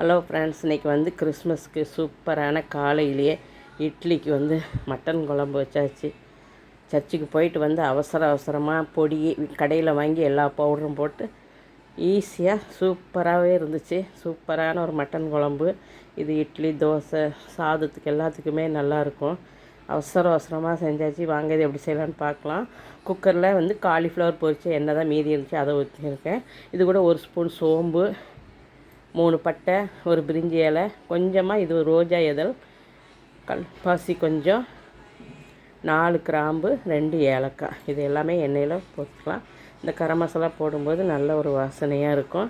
Hello friends இன்றைக்கி வந்து கிறிஸ்மஸ்க்கு சூப்பரான காலையிலேயே இட்லிக்கு வந்து மட்டன் குழம்பு வச்சாச்சு. சர்ச்சுக்கு போயிட்டு வந்து அவசர அவசரமாக பொடி கடையில் வாங்கி எல்லா பவுடரும் போட்டு ஈஸியாக சூப்பராகவே இருந்துச்சு. சூப்பரான ஒரு மட்டன் குழம்பு. இது இட்லி தோசை சாதத்துக்கு எல்லாத்துக்குமே நல்லாயிருக்கும் அவசர அவசரமாக செஞ்சாச்சு. வாங்க இது எப்படி செய்யலான்னு பார்க்கலாம். குக்கரில் வந்து காலிஃப்ளவர் பொரிச்சு என்ன தான் மீதி இருந்துச்சு. அதை ஊற்றிருக்கேன் இது கூட ஒரு ஸ்பூன் சோம்பு மூணு பட்டை ஒரு பிரிஞ்சி இலை கொஞ்சமாக இது ரோஜா இதழ் கல் பாசி கொஞ்சம் நாலு கிராம்பு ரெண்டு ஏலக்காய். இது எல்லாமே எண்ணெயில் போட்டுக்கலாம். இந்த கரம் மசாலா போடும்போது நல்ல ஒரு வாசனையாக இருக்கும்.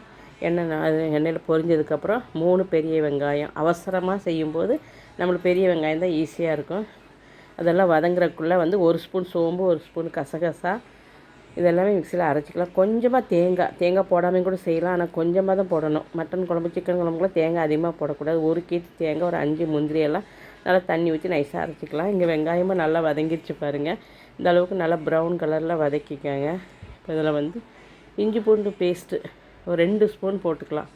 எண்ணெய் அது எண்ணெயில் பொரிஞ்சதுக்கப்புறம் மூணு பெரிய வெங்காயம். அவசரமாக செய்யும்போது நம்மளுக்கு பெரிய வெங்காயம் தான் ஈஸியாக இருக்கும். அதெல்லாம் வதங்குறக்குள்ளே வந்து ஒரு ஸ்பூன் சோம்பு ஒரு ஸ்பூன் கசகசா இதெல்லாமே மிக்சியில் அரைச்சிக்கலாம். கொஞ்சமாக தேங்காய் தேங்காய் போடாமல் கூட செய்யலாம். ஆனால் கொஞ்சமாக தான் போடணும். மட்டன் குழம்பு சிக்கன் குழம்புக்குலாம் தேங்காய் அதிகமாக போடக்கூடாது. ஒரு கேஜி தேங்காய் ஒரு அஞ்சு முந்திரி எல்லாம் நல்லா தண்ணி ஊற்றி நைஸாக அரைச்சிக்கலாம். இங்கே வெங்காயமும் நல்லா வதங்கிடுச்சு பாருங்கள் இந்த அளவுக்கு நல்லா ப்ரௌன் கலரில் வதக்கிக்கோங்க. இப்போ இதில் வந்து இஞ்சி பூண்டு பேஸ்ட்டு ஒரு ரெண்டு ஸ்பூன் போட்டுக்கலாம்.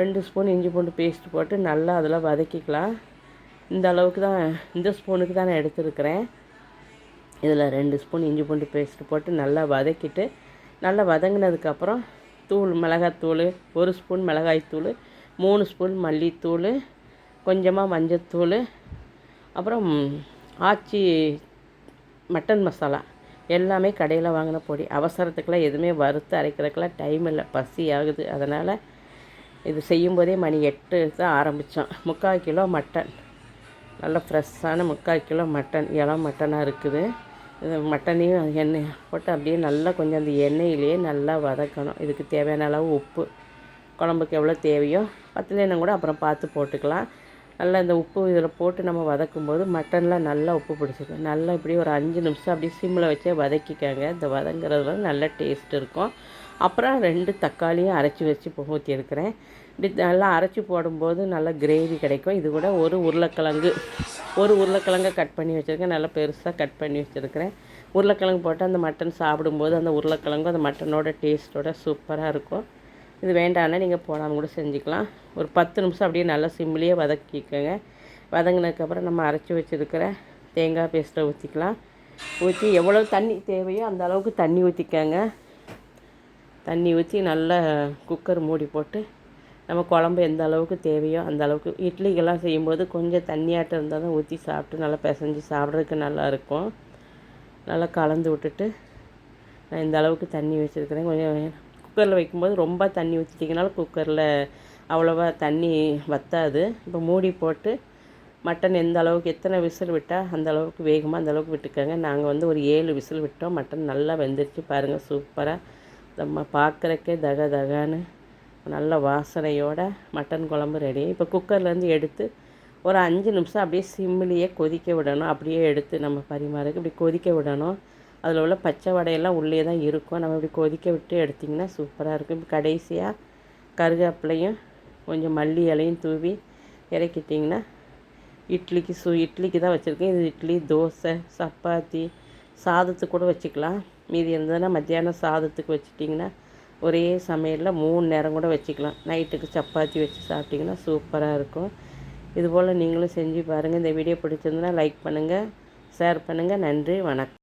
ரெண்டு ஸ்பூன் இஞ்சி பூண்டு பேஸ்ட்டு போட்டு நல்லா அதில் வதக்கிக்கலாம். இந்த அளவுக்கு தான் இந்த ஸ்பூனுக்கு தான் நான் எடுத்துருக்கிறேன். இதில் ரெண்டு ஸ்பூன் இஞ்சி பூண்டு பேஸ்ட்டு போட்டு நல்லா வதக்கிட்டு நல்லா வதங்கினதுக்கப்புறம் தூள் மிளகாத்தூள் ஒரு ஸ்பூன் மிளகாய்த்தூள் மூணு ஸ்பூன் மல்லித்தூள் கொஞ்சமாக மஞ்சத்தூள் அப்புறம் ஆச்சி மட்டன் மசாலா எல்லாமே கடையில் வாங்கின பொடி. அவசரத்துக்கெலாம் எதுவுமே வறுத்து அரைக்கிறதுக்கெலாம் டைம் இல்லை பசி ஆகுது. அதனால் இது செய்யும்போதே மணி எட்டு தான் ஆரம்பித்தோம் முக்கால் கிலோ மட்டன். நல்ல ஃப்ரெஷ்ஷான முக்கால் கிலோ மட்டன் இளம் மட்டனாக இருக்குது. மட்டனையும் எண்ணெய் போட்டு அப்படியே நல்லா கொஞ்சம் அந்த எண்ணெயிலேயே நல்லா வதக்கணும். இதுக்கு தேவையான அளவு உப்பு. குழம்புக்கு எவ்வளோ தேவையோ பத்தலைன்னா கூட அப்புறம் பார்த்து போட்டுக்கலாம். நல்லா இந்த உப்பு இதில் போட்டு நம்ம வதக்கும்போது மட்டன்லாம் நல்லா உப்பு பிடிச்சிக்கும் நல்லா இப்படி ஒரு அஞ்சு நிமிஷம் அப்படியே சிம்மில் வச்சே வதக்கிக்காங்க. இந்த வதங்குறதுல நல்ல டேஸ்ட் இருக்கும். அப்புறம் ரெண்டு தக்காளியும் அரைச்சி வச்சு ஊற்றி இருக்கிறேன் இப்படி நல்லா அரைச்சி போடும்போது நல்லா கிரேவி கிடைக்கும். இது கூட ஒரு உருளைக்கிழங்கு ஒரு உருளைக்கிழங்கை கட் பண்ணி வச்சுருக்கேன். நல்லா பெருசாக கட் பண்ணி வச்சுருக்கிறேன். உருளைக்கிழங்கு போட்டு அந்த மட்டன் சாப்பிடும்போது அந்த உருளைக்கிழங்கும் அந்த மட்டனோட டேஸ்ட்டோட சூப்பராக இருக்கும். இது வேண்டாம்னா நீங்கள் போடாமல் கூட செஞ்சுக்கலாம். ஒரு பத்து நிமிஷம் அப்படியே நல்லா சிம்லேயே வதக்கிக்கோங்க. வதங்கினதுக்கப்புறம் நம்ம அரைச்சி வச்சுருக்கிற தேங்காய் பேஸ்ட்டை ஊற்றிக்கலாம் ஊற்றி எவ்வளோ தண்ணி தேவையோ அந்த அளவுக்கு தண்ணி ஊற்றிக்கோங்க தண்ணி ஊற்றி நல்லா குக்கர் மூடி போட்டு நம்ம குழம்பு எந்த அளவுக்கு தேவையோ அந்த அளவுக்கு. இட்லிக்கெல்லாம் செய்யும்போது கொஞ்சம் தண்ணியாட்டம் இருந்தால் தான் ஊற்றி சாப்பிட்டு நல்லா பிசைஞ்சு சாப்பிட்றதுக்கு நல்லாயிருக்கும் நல்லா கலந்து விட்டுட்டு நான் இந்த அளவுக்கு தண்ணி வச்சுருக்கிறேன். கொஞ்சம் குக்கரில் வைக்கும்போது ரொம்ப தண்ணி ஊற்றிட்டிங்கனாலும் குக்கரில் அவ்வளோவா தண்ணி வற்றாது இப்போ மூடி போட்டு மட்டன் எந்த அளவுக்கு எத்தனை விசில் விட்டால் அந்த அளவுக்கு வேகமாக அந்த அளவுக்கு விட்டுக்கோங்க. நாங்கள் வந்து ஒரு ஏழு விசில் விட்டோம். மட்டன் நல்லா வெந்துருச்சு பாருங்கள் சூப்பராக நம்ம பார்க்குறக்கே தக தகான்னு நல்ல வாசனையோட மட்டன் குழம்பு ரெடி இப்போ குக்கர்லேருந்து எடுத்து ஒரு அஞ்சு நிமிஷம் அப்படியே சிம்மிலேயே கொதிக்க விடணும். அப்படியே எடுத்து நம்ம பரிமாறக்கு இப்படி கொதிக்க விடணும். அதில் உள்ள பச்சை வடையெல்லாம் உள்ளே தான் இருக்கும். நம்ம இப்படி கொதிக்க விட்டு எடுத்திங்கன்னா சூப்பராக இருக்கும். இப்போ கடைசியாக கருவேப்பிலையும் கொஞ்சம் மல்லி இலையும் தூவி இறக்கிட்டிங்கன்னா இட்லிக்கு சு இட்லிக்கு தான் வச்சுருக்கேன். இது இட்லி தோசை சப்பாத்தி சாதத்துக்கு கூட வச்சுக்கலாம். மீதி இருந்ததுன்னா மத்தியானம் சாதத்துக்கு வச்சுட்டிங்கன்னா ஒரே சமையலில் மூணு நேரம் கூட வச்சுக்கலாம். நைட்டுக்கு சப்பாத்தி வச்சு சாப்பிட்டிங்கன்னா சூப்பராக இருக்கும். இதுபோல் நீங்களும் செஞ்சு பாருங்கள் இந்த வீடியோ பிடிச்சிருந்தனா லைக் பண்ணுங்கள் ஷேர் பண்ணுங்கள் நன்றி வணக்கம்.